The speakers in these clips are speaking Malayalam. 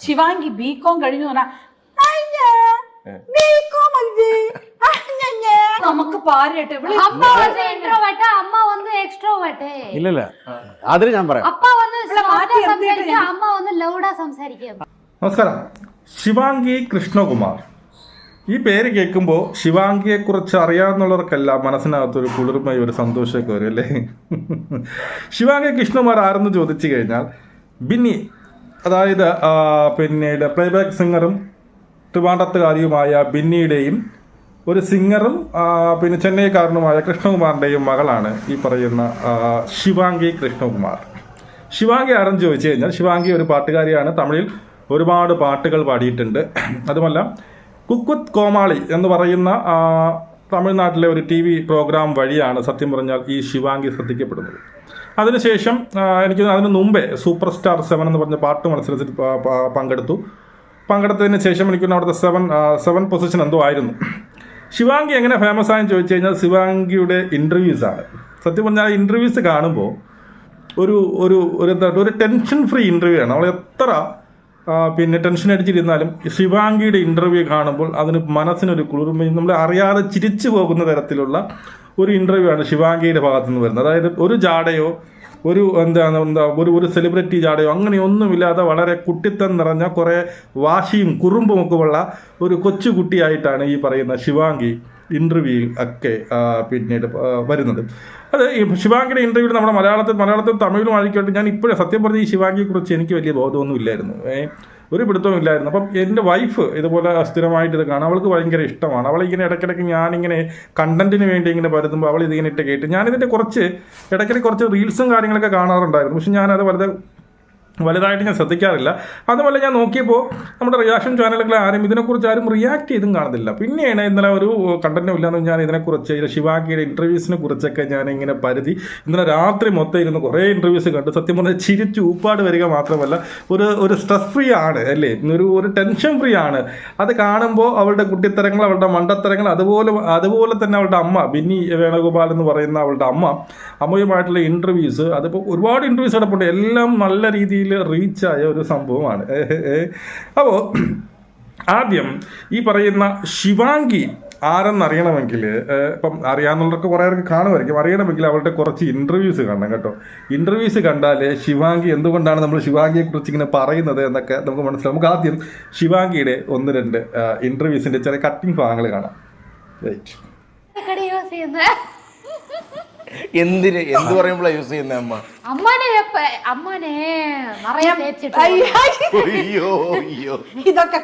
ശിവാങ്കി ബി കോം കഴിഞ്ഞു നമുക്ക് അമ്മ വന്ന് ഇല്ലല്ല. ഞാൻ പറയാം. അപ്പ വന്ന് അമ്മ വന്ന് ലൗഡാ നമസ്കാരം. ശിവാംഗി കൃഷ്ണകുമാർ. ഈ പേര് കേൾക്കുമ്പോൾ ശിവാംഗിയെക്കുറിച്ച് അറിയാവുന്നവർക്കെല്ലാം മനസ്സിനകത്തൊരു കുളിർമയും ഒരു സന്തോഷമൊക്കെ വരും അല്ലേ? ശിവാംഗി കൃഷ്ണകുമാർ ആരെന്ന് ചോദിച്ചു കഴിഞ്ഞാൽ ബിന്നി അതായത് പിന്നീട് പ്ലേബാക്ക് സിംഗറും ട്രിവാണ്ടത്തുകാരിയുമായ ബിന്നിയുടെയും ഒരു സിംഗറും പിന്നെ ചെന്നൈക്കാരനുമായ കൃഷ്ണകുമാറിന്റെയും മകളാണ് ഈ പറയുന്ന ശിവാംഗി കൃഷ്ണകുമാർ. ശിവാംഗി ആരെന്ന് ചോദിച്ചു കഴിഞ്ഞാൽ ശിവാംഗി ഒരു പാട്ടുകാരിയാണ്. തമിഴിൽ ഒരുപാട് പാട്ടുകൾ പാടിയിട്ടുണ്ട്. അതുമല്ല കുക്കുത് കോമാളി എന്ന് പറയുന്ന തമിഴ്നാട്ടിലെ ഒരു ടി വി പ്രോഗ്രാം വഴിയാണ് സത്യം പറഞ്ഞാൽ ഈ ശിവാംഗി ശ്രദ്ധിക്കപ്പെടുന്നത്. അതിനുശേഷം എനിക്ക് അതിന് മുമ്പേ സൂപ്പർ സ്റ്റാർ സെവൻ എന്ന് പറഞ്ഞ പാട്ട് മത്സരത്തിൽ പങ്കെടുത്തു. പങ്കെടുത്തതിന് ശേഷം എനിക്ക് അവിടുത്തെ സെവൻ സെവൻ പൊസിഷൻ എന്തോ ആയിരുന്നു. ശിവാംഗി എങ്ങനെ ഫേമസ് ആയെന്ന് ചോദിച്ചു കഴിഞ്ഞാൽ ശിവാംഗിയുടെ ആണ്. സത്യം പറഞ്ഞാൽ ഇന്റർവ്യൂസ് കാണുമ്പോൾ ഒരു ഒരു ഒരു എന്താ ഒരു ടെൻഷൻ ഫ്രീ ഇന്റർവ്യൂ ആണ്. അവൾ എത്ര പിന്നെ ടെൻഷൻ അടിച്ചിരുന്നാലും ശിവാംഗിയുടെ ഇന്റർവ്യൂ കാണുമ്പോൾ അതിന് മനസ്സിനൊരു കുളിർമയും നമ്മൾ അറിയാതെ ചിരിച്ചു പോകുന്ന തരത്തിലുള്ള ഒരു ഇന്റർവ്യൂ ആണ് ശിവാംഗിയുടെ ഭാഗത്തു നിന്ന് വരുന്നത്. അതായത് ഒരു ജാടയോ ഒരു എന്താണ് എന്താ ഒരു ഒരു സെലിബ്രിറ്റി ജാടയോ അങ്ങനെയൊന്നുമില്ലാതെ വളരെ കുട്ടിത്തം നിറഞ്ഞ കുറേ വാശിയും കുറുമ്പും ഒക്കെ ഉള്ള ഒരു കൊച്ചു കുട്ടിയായിട്ടാണ് ഈ പറയുന്ന ശിവാംഗി ഇന്റർവ്യൂയിൽ ഒക്കെ പിന്നീട് വരുന്നത്. അത് ഈ ശിവാംഗിയുടെ ഇന്റർവ്യൂ നമ്മുടെ മലയാളത്തിൽ മലയാളത്തിൽ തമിഴിലും ആയിക്കോട്ടെ ഞാൻ ഇപ്പോഴും സത്യം പറഞ്ഞ ഈ ശിവാംഗിയെക്കുറിച്ച് എനിക്ക് വലിയ ബോധമൊന്നും ഇല്ലായിരുന്നു. ഏ, ഒരു പിടുത്തവും ഇല്ലായിരുന്നു. അപ്പം എന്റെ വൈഫ് ഇതുപോലെ സ്ഥിരമായിട്ട് ഇത് കാണാം. അവൾക്ക് ഭയങ്കര ഇഷ്ടമാണ്. അവളിങ്ങനെ ഇടയ്ക്കിടയ്ക്ക് ഞാനിങ്ങനെ കണ്ടന്റിന് വേണ്ടി ഇങ്ങനെ പരുത്തുമ്പോൾ അവൾ ഇതിങ്ങനെ ഇട്ട് കേട്ട് ഞാനിതിന്റെ കുറച്ച് ഇടയ്ക്കിടയ്ക്ക് കുറച്ച് റീൽസും കാര്യങ്ങളൊക്കെ കാണാറുണ്ടായിരുന്നു. പക്ഷെ ഞാനത് വളരെ വലുതായിട്ട് ഞാൻ ശ്രദ്ധിക്കാറില്ല. അതുപോലെ ഞാൻ നോക്കിയപ്പോൾ നമ്മുടെ റിയാക്ഷൻ ചാനലുകൾ ആരും ഇതിനെക്കുറിച്ച് ആരും റിയാക്ട് ചെയ്തും കാണുന്നില്ല. പിന്നെയാണ് ഇന്നലെ ഒരു കണ്ടന്റും ഇല്ലാന്ന് ഞാൻ ഇതിനെക്കുറിച്ച് ശിവാക്കിയുടെ ഇന്റർവ്യൂസിനെ കുറിച്ചൊക്കെ ഞാൻ ഇങ്ങനെ പരിധി ഇന്നലെ രാത്രി മൊത്തം ഇരുന്ന് കുറേ ഇന്റർവ്യൂസ് കണ്ടു. സത്യം പറഞ്ഞാൽ ചിരിച്ച് ഊപ്പാട് വരിക മാത്രമല്ല ഒരു ഒരു സ്ട്രെസ് ഫ്രീ ആണ് അല്ലേ? ഒരു ഒരു ടെൻഷൻ ഫ്രീ ആണ്. അത് കാണുമ്പോൾ അവളുടെ കുട്ടിത്തരങ്ങൾ അവളുടെ മണ്ടത്തരങ്ങൾ അതുപോലെ അതുപോലെ തന്നെ അവളുടെ അമ്മ ബിന്നി വേണുഗോപാൽ എന്ന് പറയുന്ന അവളുടെ അമ്മ അമ്മയുമായിട്ടുള്ള ഇന്റർവ്യൂസ് അതിപ്പോൾ ഒരുപാട് ഇന്റർവ്യൂസ് കിടപ്പുണ്ട് എല്ലാം നല്ല രീതിയിൽ റീച്ചായ ഒരു സംഭവമാണ്. അപ്പോൾ ആദ്യം ഈ പറയുന്ന ശിവാംഗി ആരെന്നറിയണമെങ്കിൽ ഇപ്പം അറിയാവുന്നവർക്ക് കുറേ പേർക്ക് കാണുമായിരിക്കും. അറിയണമെങ്കിൽ അവളുടെ കുറച്ച് ഇന്റർവ്യൂസ് കാണണം കേട്ടോ. ഇന്റർവ്യൂസ് കണ്ടാൽ ശിവാംഗി എന്തുകൊണ്ടാണ് നമ്മൾ ശിവാംഗിയെക്കുറിച്ച് ഇങ്ങനെ പറയുന്നത് എന്നൊക്കെ നമുക്ക് മനസ്സിലാവും. നമുക്ക് ആദ്യം ശിവാംഗിയുടെ ഒന്ന് രണ്ട് ഇന്റർവ്യൂസിന്റെ ചെറിയ കട്ടിങ് ഭാഗങ്ങൾ കാണാം. റൈറ്റ് എന്തിന്? എന്ത് പറയുമ്പോഴാ യൂസ് ചെയ്യുന്ന അമ്മ? അമ്മാനെ എപ്പ അമ്മാനെ നിറയെ തേച്ചിട്ട് അയ്യോ അയ്യോ ഇതൊക്കെ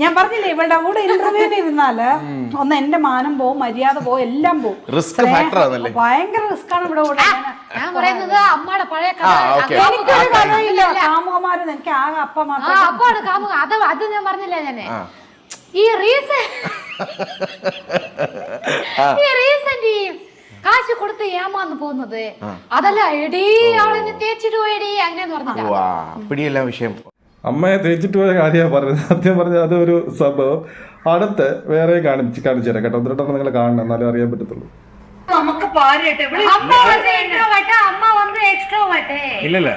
ഞാൻ പറഞ്ഞില്ലേ ഇവളുടെ കൂടെ ഇന്റർവ്യൂവിന് ഇരുന്നാൽ ഒന്ന് എന്റെ മാനം പോവും മര്യാദ പോവും എല്ലാം പോവും. റിസ്ക് ഫാക്ടർ ആണല്ലേ? ഭയങ്കര റിസ്ക് ആണ് ഇവിടെ കൂടെ ഞാൻ പറയുന്നത് അമ്മയുടെ പഴയ കഥയില്ല. കാമുകമാര് എനിക്ക് ആകെ അപ്പ മാത്രം അപ്പാണ് കാമുക. അത് അത് ഞാൻ പറഞ്ഞില്ല ഞാൻ ഈ റീസൺ ഈ റീസെന്റ് കാശ് കൊടുത്ത് ഏമാന്ന് പോകുന്നത്? അതല്ല എടീ അവളെന്നെ തേച്ചിട്ട് പോയടി അങ്ങനെയെന്ന് പറഞ്ഞില്ല. പിടിയല്ല വിഷയം. അമ്മയെ തേച്ചിട്ട് പോയ കാര്യമാണ് പറഞ്ഞത്. സത്യം പറഞ്ഞാൽ അതൊരു സംഭവം. അടുത്ത് വേറെ കാണിച്ച് കാണിച്ചു തരാം കേട്ടോ. ഒന്നിട്ട് നിങ്ങൾ കാണണം. എന്നാലും അറിയാൻ പറ്റത്തുള്ളൂ. നമുക്ക് അമ്മ വന്ന് അമ്മ വന്ന് ഇല്ലല്ല.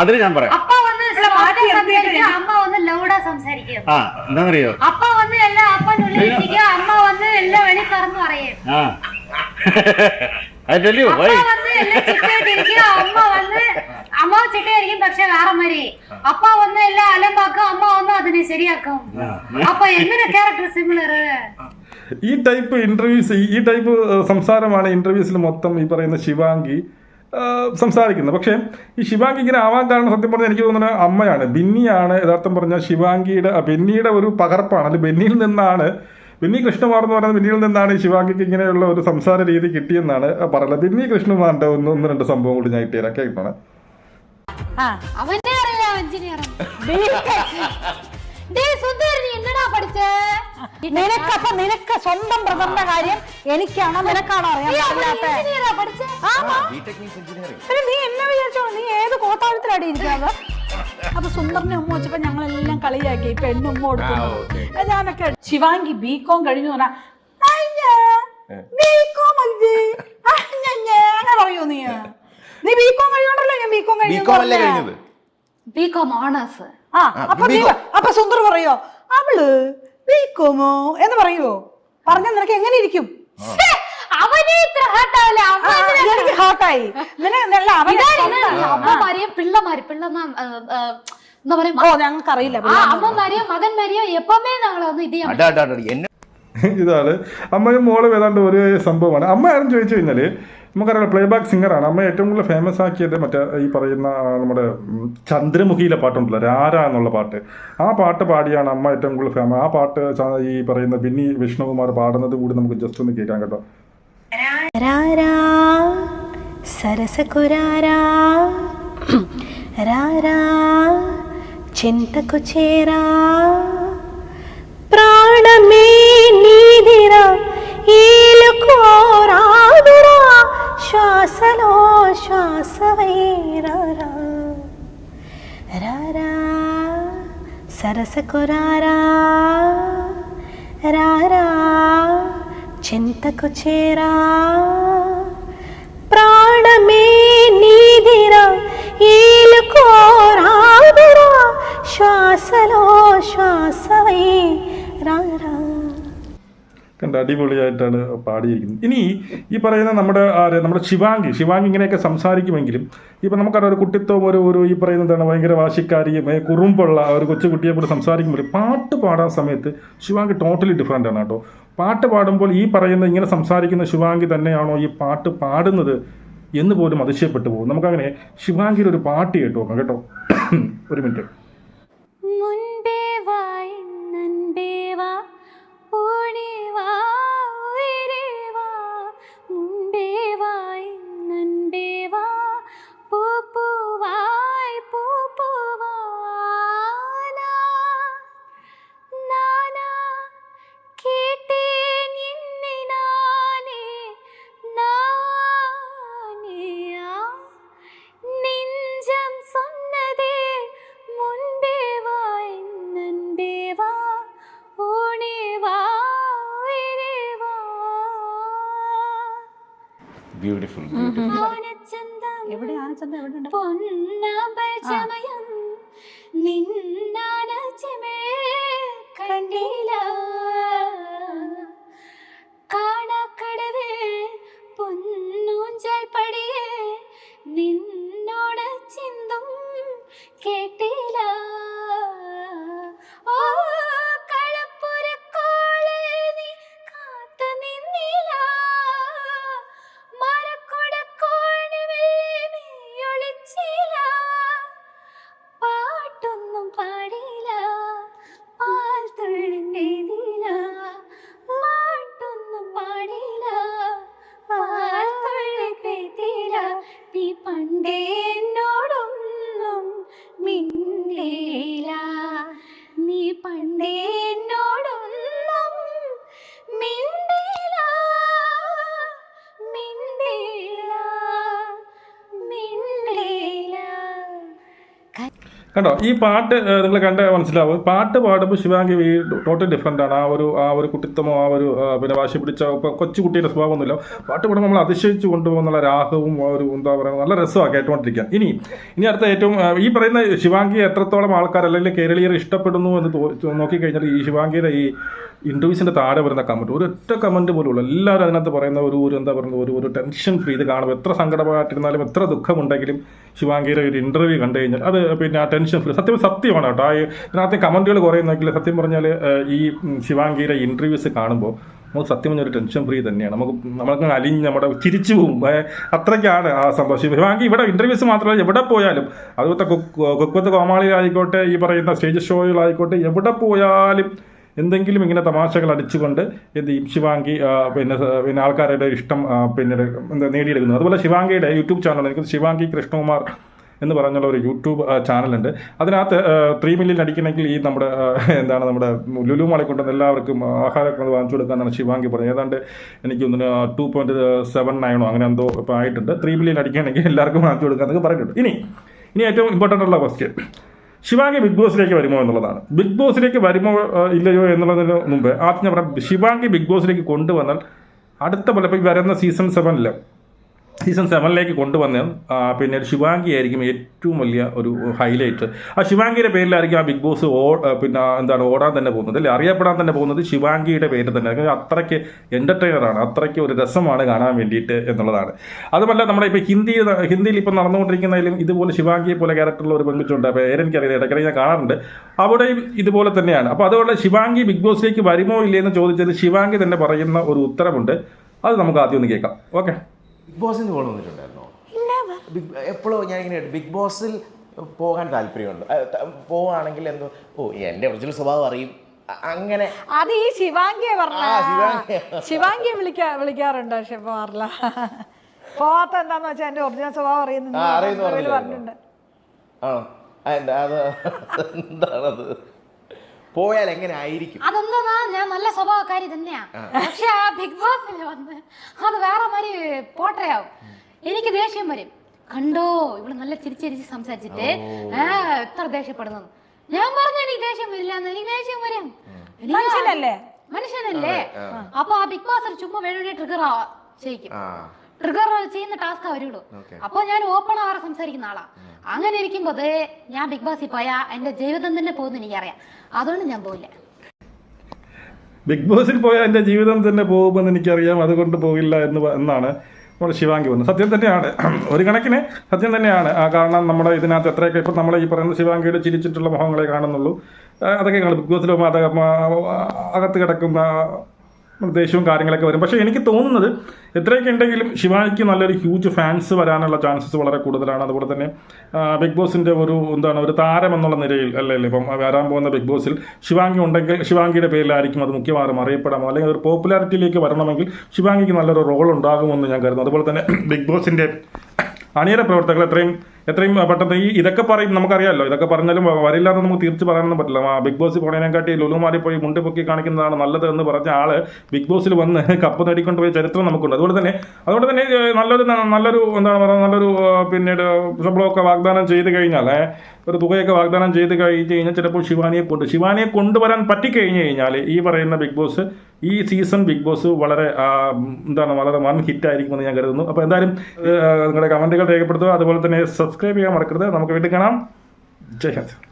അതിന് ഞാൻ പറയാം. അപ്പ വന്ന് അമ്മ വന്ന് ലൗഡാ സംസാരിക്കും ആ അപ്പ വന്ന് എല്ലാം അപ്പനുള്ളിൽ അമ്മ വന്ന് എല്ലാം വെളി പറന്ന് പറയേ ആ. പക്ഷെ വേറെ മാതിരി അപ്പ വന്ന് എല്ലാം അലമ്പാക്കും അമ്മ വന്ന് അതിനെ ശരിയാക്കും. അപ്പൊ എങ്ങനെ ക്യാരക്ടർ സിമിലർ ഈ ടൈപ്പ് ഇന്റർവ്യൂസ് ഈ ടൈപ്പ് സംസാരമാണ് ഇന്റർവ്യൂസിൽ മൊത്തം ഈ പറയുന്ന ശിവാംഗി സംസാരിക്കുന്നത്. പക്ഷേ ഈ ശിവാംഗി ഇങ്ങനെ ആവാൻ കാരണം സത്യം പറഞ്ഞാൽ എനിക്ക് തോന്നുന്നത് അമ്മയാണ്. ബിന്നിയാണ് യഥാർത്ഥം പറഞ്ഞാൽ ശിവാംഗിയുടെ ബെന്നിയുടെ ഒരു പകർപ്പാണ്. അല്ലെങ്കിൽ ബെന്നിയിൽ നിന്നാണ് ബെന്നി കൃഷ്ണകുമാർ എന്ന് പറയുന്നത് ബെന്നിയിൽ നിന്നാണ് ഈ ശിവാങ്കിക്ക് ഇങ്ങനെയുള്ള ഒരു സംസാര രീതി കിട്ടിയെന്നാണ് പറയുന്നത്. ബിന്നി കൃഷ്ണകുമാറിന്റെ ഒന്ന് ഒന്ന് രണ്ട് സംഭവം കൂടി ഞാൻ ഇട്ടുതരാം കേൾക്കണം നിനക്കപ്പൊ നിനക്ക് സ്വന്തം പ്രഥമ കാര്യം എനിക്കാണോ നിനക്കാണോ അറിയാൻ നീ എന്നെ വിചാരിച്ചോ നീ ഏത് കോട്ടാളത്തിലാണ് ഇരിക്കുന്നത്? അപ്പൊ സുന്ദറിനെ ഉമ്മ വെച്ചപ്പോ ഞങ്ങളെല്ലാം കളിയാക്കി പെണ്ണും ഉമ്മ കൊടുക്കുന്നു. ഞാനൊക്കെ ശിവാങ്കി ബികോം കഴിഞ്ഞു ബി കോം ഓണേഴ്സ് ആ അപ്പൊ നീ അപ്പൊ സുന്ദർ പറയോ അവൾ ബീക്കോമോ എന്ന് പറയുവോ? പറഞ്ഞ നിനക്ക് എങ്ങനെ ഇരിക്കും? അവനെ ഇത്ര ഹേർട്ടാവില്ല ആ, എനിക്ക് ഹാർട്ടായി നിനക്ക് അവന്റെ സ്വന്തം- അമ്മമാരെയും പിള്ളമാര് പിള്ളമാ എന്താ പറയാ ഓ ഞങ്ങൾക്ക് അറിയില്ല അമ്മമാരെയും മകന്മാരെയും എപ്പമേ ഇത് ചെയ്യാൻ ഇതാണ്. അമ്മയും മോളും ഏതാണ്ട് ഒരു സംഭവമാണ്. അമ്മ ആരും ചോദിച്ചു കഴിഞ്ഞാൽ നമുക്കറിയാം പ്ലേ ബാക്ക് സിംഗറാണ് അമ്മ ഏറ്റവും കൂടുതൽ ഫേമസ് ആക്കിയത് മറ്റേ ഈ പറയുന്ന നമ്മുടെ ചന്ദ്രമുഖിയിലെ പാട്ടുണ്ടല്ലോ രാര എന്നുള്ള പാട്ട്. ആ പാട്ട് പാടിയാണ് അമ്മ ഏറ്റവും കൂടുതൽ ഫേമസ് ആ പാട്ട് ഈ പറയുന്ന ബിന്നി വിഷ്ണുകുമാർ പാടുന്നത് കൂടി നമുക്ക് ജസ്റ്റ് ഒന്ന് കേൾക്കാം കേട്ടോ. రారా సరసకు రారా రారా చింతకు చేరా. ప్రాణమే నీదిరా ఈలుకోరాదురా శ్వాసలో శ్వాసవైరారా. రారా సరసకు రారా రారా చింతకు చేరా ప్రాణమే నీదిరా ఈలుకోరాదురా శ్వాసలో శ్వాసవై రారా കണ്ട അടിപൊളിയായിട്ടാണ് പാടിയിരിക്കുന്നത് ഇനി ഈ പറയുന്ന നമ്മുടെ ആര് നമ്മുടെ ശിവാംഗി ശിവാംഗി ഇങ്ങനെയൊക്കെ സംസാരിക്കുമെങ്കിലും ഇപ്പം നമുക്കറിയാം ഒരു കുട്ടിത്വം ഒരു ഒരു ഈ പറയുന്ന എന്താണ് ഭയങ്കര വാശിക്കാരിയും ഏ, കുറുമ്പുള്ള ഒരു കൊച്ചു കുട്ടിയെ പോലെ സംസാരിക്കുമ്പോൾ പാട്ട് പാടാൻ സമയത്ത് ശിവാംഗി ടോട്ടലി ഡിഫറെൻ്റ് ആണ് കേട്ടോ പാട്ട് പാടുമ്പോൾ ഈ പറയുന്ന ഇങ്ങനെ സംസാരിക്കുന്ന ശിവാംഗി തന്നെയാണോ ഈ പാട്ട് പാടുന്നത് എന്ന് പോലും അതിശയപ്പെട്ടു പോകും. നമുക്കങ്ങനെ ശിവാംഗിയുടെ ഒരു പാട്ട് കേട്ടു നോക്കാം കേട്ടോ. ഒരു മിനിറ്റ്. ബ്യൂട്ടിഫുൾ എവിടെയാണ് ചന്ത? കണ്ടില്ല. പൊന്നൂഞ്ചൽ പടിയെ നിന്നോട് ചിന്തും കേട്ടില്ല. കണ്ടോ? ഈ പാട്ട് നിങ്ങൾ കണ്ട മനസ്സിലാവും. പാട്ട് പാടുമ്പോൾ ശിവാംഗി ടോട്ടൽ ഡിഫറെന്റ് ആണ്. ആ ഒരു ആ ഒരു കുട്ടിത്തമോ ആ ഒരു പിന്നെ വാശി പിടിച്ച കൊച്ചു കൊച്ചുകുട്ടിയുടെ സ്വഭാവമൊന്നുമില്ല. പാട്ട് പാടുമ്പോൾ നമ്മൾ അതിശയിച്ചു കൊണ്ടുപോകുന്നുള്ള രാഹവും ആ ഒരു എന്താ പറയുക നല്ല രസമാണ് കേട്ടുകൊണ്ടിരിക്കാൻ ഇനി ഇനി അടുത്ത ഏറ്റവും ഈ പറയുന്ന ശിവാംഗി എത്രത്തോളം ആൾക്കാർ അല്ലെങ്കിൽ കേരളീയർ ഇഷ്ടപ്പെടുന്നു എന്ന് നോക്കിക്കഴിഞ്ഞാൽ ഈ ശിവാംഗിയുടെ ഈ ഇന്റർവ്യൂസിന്റെ താഴെ വരുന്ന കമന്റ് ഒരു ഒറ്റ കമന്റ് പോലും എല്ലാവരും അതിനകത്ത് പറയുന്ന ഒരു ഒരു എന്താ പറയുന്നത് ഒരു ഒരു ടെൻഷൻ ഫ്രീ ഇത് കാണുമ്പോൾ എത്ര സങ്കടമായിട്ടിരുന്നാലും എത്ര ദുഃഖമുണ്ടെങ്കിലും ശിവാംഗിയുടെ ഒരു ഇന്റർവ്യൂ കണ്ടു കഴിഞ്ഞാൽ അത് പിന്നെ ആ ടെൻഷൻ ഫ്രീ സത്യം സത്യമാണ് കേട്ടോ ആ ഇതിനകത്ത് കമന്റുകൾ കുറയുന്നെങ്കിൽ സത്യം പറഞ്ഞാൽ ഈ ശിവാംഗീര ഇന്റർവ്യൂസ് കാണുമ്പോൾ നമുക്ക് സത്യം പറഞ്ഞൊരു ടെൻഷൻ ഫ്രീ തന്നെയാണ് നമുക്ക് നമ്മൾക്ക് അലിഞ്ഞ് നമ്മുടെ ചിരിച്ചു പോകും അത്രയ്ക്കാണ് ആ സംഭവം ശിവാംഗി ഇവിടെ ഇന്റർവ്യൂസ് മാത്രമല്ല എവിടെ പോയാലും അതുപോലത്തെ കുക്കുവത്ത് കോമാളിയിലായിക്കോട്ടെ ഈ പറയുന്ന സ്റ്റേജ് ഷോയിലായിക്കോട്ടെ എവിടെ പോയാലും എന്തെങ്കിലും ഇങ്ങനെ തമാശകൾ അടിച്ചുകൊണ്ട് എന്ത് ചെയ്യും ശിവാംഗി പിന്നെ പിന്നെ ആൾക്കാരുടെ ഇഷ്ടം പിന്നെ നേടിയെടുക്കുന്നു. അതുപോലെ ശിവാംഗിയുടെ യൂട്യൂബ് ചാനൽ എനിക്ക് ശിവാംഗി കൃഷ്ണകുമാർ എന്ന് പറഞ്ഞുള്ള ഒരു യൂട്യൂബ് ചാനലുണ്ട്. അതിനകത്ത് ത്രീ മില്യൺ അടിക്കണമെങ്കിൽ ഈ നമ്മുടെ എന്താണ് നമ്മുടെ ലുലു മാളി കൊണ്ടുവന്ന് എല്ലാവർക്കും ആഹാരമൊക്കെ വാങ്ങിച്ചു കൊടുക്കാന്നാണ് ശിവാങ്കി പറഞ്ഞത്. ഏതാണ്ട് എനിക്ക് തോന്നുന്നു ടു പോയിന്റ് സെവൻ നയനോ അങ്ങനെ എന്തോ ഇപ്പോൾ ആയിട്ടുണ്ട്. ത്രീ മില്യൺ അടിക്കണമെങ്കിൽ എല്ലാവർക്കും വാങ്ങിച്ചു കൊടുക്കാന്നൊക്കെ പറഞ്ഞിട്ടുണ്ട്. ഇനി ഇനി ഏറ്റവും ഇമ്പോർട്ടന്റ് ഉള്ള ക്വസ്റ്റ്യൻ ശിവാംഗി ബിഗ് ബോസിലേക്ക് വരുമോ എന്നുള്ളതാണ്. ബിഗ് ബോസിലേക്ക് വരുമോ ഇല്ലയോ എന്നുള്ളതിന് മുമ്പ് ആദ്യം ഞാൻ പറയാം ശിവാംഗി ബിഗ് ബോസിലേക്ക് കൊണ്ടുവന്നാൽ അടുത്ത പോലെ ഇപ്പോൾ വരുന്ന സീസൺ സെവനിൽ സീസൺ സെവനിലേക്ക് കൊണ്ടുവന്ന പിന്നെ ശിവാംഗി ആയിരിക്കും ഏറ്റവും വലിയ ഒരു ഹൈലൈറ്റ് ആ ശിവാംഗിയുടെ പേരിലായിരിക്കും ആ ബിഗ് ബോസ് ഓ പിന്നെ എന്താണ് ഓടാൻ തന്നെ പോകുന്നത് അല്ലെ? അറിയപ്പെടാൻ തന്നെ പോകുന്നത് ശിവാംഗിയുടെ പേര് തന്നെ അത്രയ്ക്ക് എന്റർടൈനറാണ് അത്രയ്ക്ക് ഒരു രസമാണ് കാണാൻ വേണ്ടിയിട്ട് എന്നുള്ളതാണ്. അതുമല്ല നമ്മുടെ ഇപ്പോൾ ഹിന്ദി ഹിന്ദിയിൽ ഇപ്പോൾ നടന്നുകൊണ്ടിരിക്കുന്നതിലും ഇതുപോലെ ശിവാംഗിയെ പോലെ ക്യാരക്ടറുള്ള ഒരു പെൺകുച്ചുണ്ട് അപ്പോൾ പേരെനിക്കറിയില്ല ഇടയ്ക്കിടെ ഞാൻ കാണാറുണ്ട്. അവിടെയും ഇതുപോലെ തന്നെയാണ്. അപ്പോൾ അതുകൊണ്ട് ശിവാംഗി ബിഗ് ബോസിലേക്ക് വരുമോ ഇല്ലേ എന്ന് ചോദിച്ചത് ശിവാംഗി തന്നെ പറയുന്ന ഒരു ഉത്തരവുണ്ട്. അത് നമുക്ക് ആദ്യം ഒന്ന് കേൾക്കാം. ഓക്കെ. ബിഗ് ബോസിന് കോൾ വന്നിട്ടുണ്ടായിരുന്നോ? ബിഗ് എപ്പോഴും ഞാൻ ഇങ്ങനെ ബിഗ് ബോസിൽ പോകാൻ താല്പര്യമുണ്ട്. പോവാണെങ്കിൽ എന്തോ ഓ എന്റെ ഒറിജിനൽ സ്വഭാവം അറിയും. അങ്ങനെ അത് ഈ ശിവാംഗിയെ പറഞ്ഞ ശിവാംഗിയെ. വിളിക്കാ വിളിക്കാറുണ്ട് പക്ഷെ പോവാറില്ല പോവാത്ത എന്താന്ന് വെച്ചാൽ എന്റെ ഒറിജിനൽ സ്വഭാവം അറിയുന്നു പറഞ്ഞിട്ടുണ്ട്. ആണോ? എന്താണത് പോയാൽ എങ്ങനെ ആയിരിക്കും അതെന്താ ഞാൻ നല്ല സ്വഭാവക്കാരി തന്നെയാ. പക്ഷെ ആ ബിഗ് ബോസിൽ വന്ന് അത് വേറെ മാതിരി പോട്ടയാവും. എനിക്ക് ദേഷ്യം വരും. കണ്ടോ? ഇവിടെ നല്ല ചിരിച്ചിരിച്ച് സംസാരിച്ചിട്ട് ആ എത്ര ദേഷ്യപ്പെടുന്നു ഞാൻ പറഞ്ഞ എനിക്ക് ദേഷ്യം വരില്ല എനിക്ക് ദേഷ്യം വരും. മനുഷ്യനല്ലേ? മനുഷ്യനല്ലേ? അപ്പൊ ആ ബിഗ് ബോസ് ചുമ്മാ വേണ്ടി ട്രിഗർ ചെയ്യിക്കും. ട്രിഗർ ചെയ്യുന്ന ടാസ്ക് അവരുള്ളൂ അപ്പൊ ഞാൻ ഓപ്പൺ ആവാറ് സംസാരിക്കുന്ന ആളാ. അങ്ങനെ ഇരിക്കുമ്പോ ദേ ഞാൻ ബിഗ് ബോസിൽ പോയാ എന്റെ ജീവിതം തന്നെ പോകുന്നു എനിക്കറിയാം. അതുകൊണ്ട് ഞാൻ പോയില്ല ബിഗ് ബോസിൽ പോയാൽ എന്റെ ജീവിതം തന്നെ പോകുമെന്ന് എനിക്കറിയാം. അതുകൊണ്ട് പോകില്ല എന്ന് എന്നാണ് നമ്മുടെ ശിവാംഗി വന്നു സത്യം തന്നെയാണ്. ഒരു കണക്കിന് സത്യം തന്നെയാണ്. ആ കാരണം നമ്മുടെ ഇതിനകത്ത് എത്രയൊക്കെ ഇപ്പം നമ്മൾ ഈ പറയുന്ന ശിവാംഗിയുടെ ചിരിച്ചിട്ടുള്ള മുഖങ്ങളെ കാണുന്നുള്ളൂ. അതൊക്കെ ബിഗ് ബോസിലും അത് അകത്ത് കിടക്കുന്ന ദേഷ്യവും കാര്യങ്ങളൊക്കെ വരും. പക്ഷേ എനിക്ക് തോന്നുന്നത് എത്രയൊക്കെ ഉണ്ടെങ്കിലും ശിവാനിക്ക് നല്ലൊരു ഹ്യൂജ് ഫാൻസ് വരാനുള്ള ചാൻസസ് വളരെ കൂടുതലാണ്. അതുപോലെ തന്നെ ബിഗ് ബോസിന്റെ ഒരു എന്താണ് ഒരു താരം എന്നുള്ള നിലയിൽ അല്ലല്ലേ? ഇപ്പം വരാൻ പോകുന്ന ബിഗ് ബോസിൽ ശിവാങ്കി ഉണ്ടെങ്കിൽ ശിവാങ്കിയുടെ പേരിലായിരിക്കും അത് മുഖ്യമായും അറിയപ്പെടാമോ അല്ലെങ്കിൽ ഒരു പോപ്പുലാരിറ്റിയിലേക്ക് വരണമെങ്കിൽ ശിവാങ്കിക്ക് നല്ലൊരു റോൾ ഉണ്ടാകുമെന്ന് ഞാൻ കരുതുന്നു. അതുപോലെ തന്നെ ബിഗ് ബോസിന്റെ അണിയറ പ്രവർത്തകർ എത്രയും എത്രയും പെട്ടെന്ന് ഈ ഇതൊക്കെ പറയും നമുക്കറിയാമല്ലോ. ഇതൊക്കെ പറഞ്ഞാലും വ- വരില്ല എന്ന് നമുക്ക് തീർച്ചു പറയാനൊന്നും പറ്റില്ല. ബിഗ് ബോസ് പോണേനെക്കാട്ടി ലുലുമാരി പോയി മുണ്ടി പൊക്കി കാണിക്കുന്നതാണ് നല്ലത് എന്ന് പറഞ്ഞ ആൾ ബിഗ് ബോസിൽ വന്ന് കപ്പ് നേടിക്കൊണ്ട് പോയ ചരിത്രം നമുക്കുണ്ട്. അതുകൊണ്ട് തന്നെ അതുകൊണ്ട് തന്നെ നല്ലൊരു നല്ലൊരു എന്താണ് പറയുക നല്ലൊരു പിന്നീട് ശമ്പളമൊക്കെ വാഗ്ദാനം ചെയ്ത് കഴിഞ്ഞാൽ ഒരു തുകയൊക്കെ വാഗ്ദാനം ചെയ്ത് കഴിഞ്ഞ് കഴിഞ്ഞാൽ ചിലപ്പോൾ ശിവാനിയെ കൊണ്ട് ശിവാനിയെ കൊണ്ടുവരാൻ പറ്റിക്കഴിഞ്ഞ് കഴിഞ്ഞാൽ ഈ പറയുന്ന ബിഗ് ബോസ് ഈ സീസൺ ബിഗ് ബോസ് വളരെ എന്താണ് വളരെ വൺ ഹിറ്റ് ആയിരിക്കുമെന്ന് ഞാൻ കരുതുന്നു. അപ്പോൾ എന്തായാലും നിങ്ങളുടെ കമന്റുകൾ രേഖപ്പെടുത്തുക. അതുപോലെ തന്നെ സബ്സ്ക്രൈബ് ചെയ്യാൻ മറക്കരുത്. നമുക്ക് വീണ്ടും കാണാം. ജയ് ഹിന്ദ്.